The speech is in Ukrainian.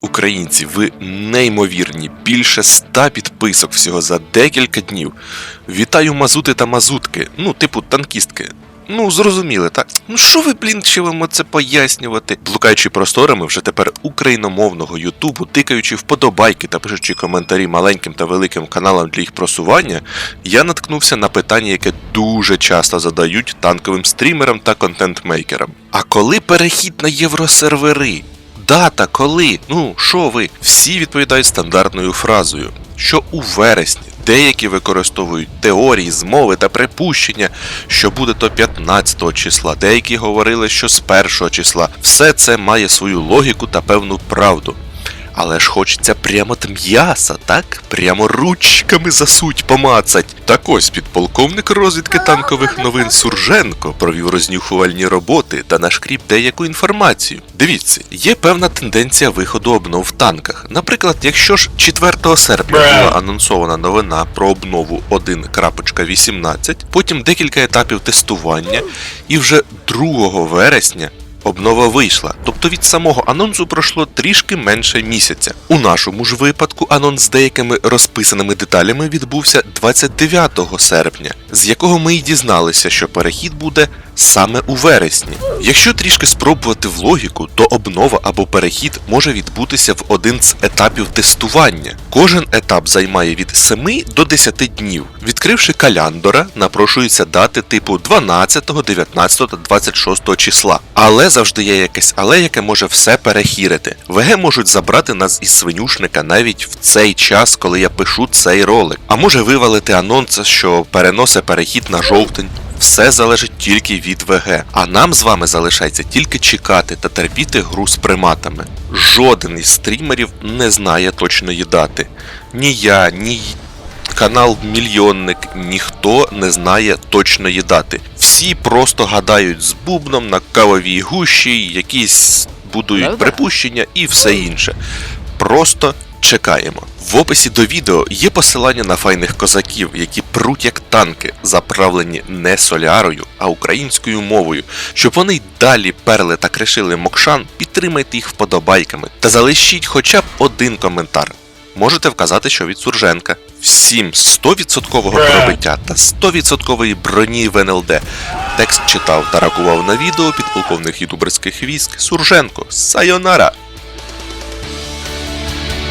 Українці, ви неймовірні, більше ста підписок всього за декілька днів. Вітаю мазути та мазутки, ну, типу танкістки. Ну, зрозуміли, так? Ну що ви, блін, ще вам це пояснювати? Блукаючи просторами вже тепер україномовного Ютубу, тикаючи вподобайки та пишучи коментарі маленьким та великим каналам для їх просування, я наткнувся на питання, яке дуже часто задають танковим стрімерам та контент-мейкерам. А коли перехід на євросервери? Дата, коли? Ну, що ви? Всі відповідають стандартною фразою, що у вересні деякі використовують теорії, змови та припущення, що буде то 15 числа, деякі говорили, що з 1 числа. Все це має свою логіку та певну правду. Але ж хочеться прямо т м'яса, так? Прямо ручками засуть помацать. Так ось підполковник розвідки танкових новин Сурженко провів рознюхувальні роботи та нашкріп деяку інформацію. Дивіться, є певна тенденція виходу обнов в танках. Наприклад, якщо ж 4 серпня була анонсована новина про обнову 1.18, потім декілька етапів тестування, і вже 2 вересня Обнова вийшла, тобто від самого анонсу пройшло трішки менше місяця. У нашому ж випадку анонс з деякими розписаними деталями відбувся 29 серпня, з якого ми й дізналися, що перехід буде саме у вересні. Якщо трішки спробувати в логіку, то обнова або перехід може відбутися в один з етапів тестування. Кожен етап займає від 7 до 10 днів. Відкривши каляндора, напрошуються дати типу 12, 19 та 26 числа. Але завжди є якесь але, яке може все перехірити. ВГ можуть забрати нас із свинюшника навіть в цей час, коли я пишу цей ролик. А може вивалити анонс, що переносить перехід на жовтень. Все залежить тільки від ВГ, а нам з вами залишається тільки чекати та терпіти гру з приматами. Жоден із стрімерів не знає точної дати. Ні я, ні канал Мільйонник, ніхто не знає точної дати. Всі просто гадають з бубном на кавовій гущі, якісь будують припущення і все інше. Просто чекаємо. В описі до відео є посилання на файних козаків, які пруть як танки, заправлені не солярою, а українською мовою. Щоб вони й далі перли та кришили мокшан, підтримайте їх вподобайками та залишіть хоча б один коментар. Можете вказати, що від Сурженка. Всім 100% пробиття та 100% броні в НЛД. Текст читав та рахував на відео підполковник ютуберських військ Сурженко. Сайонара!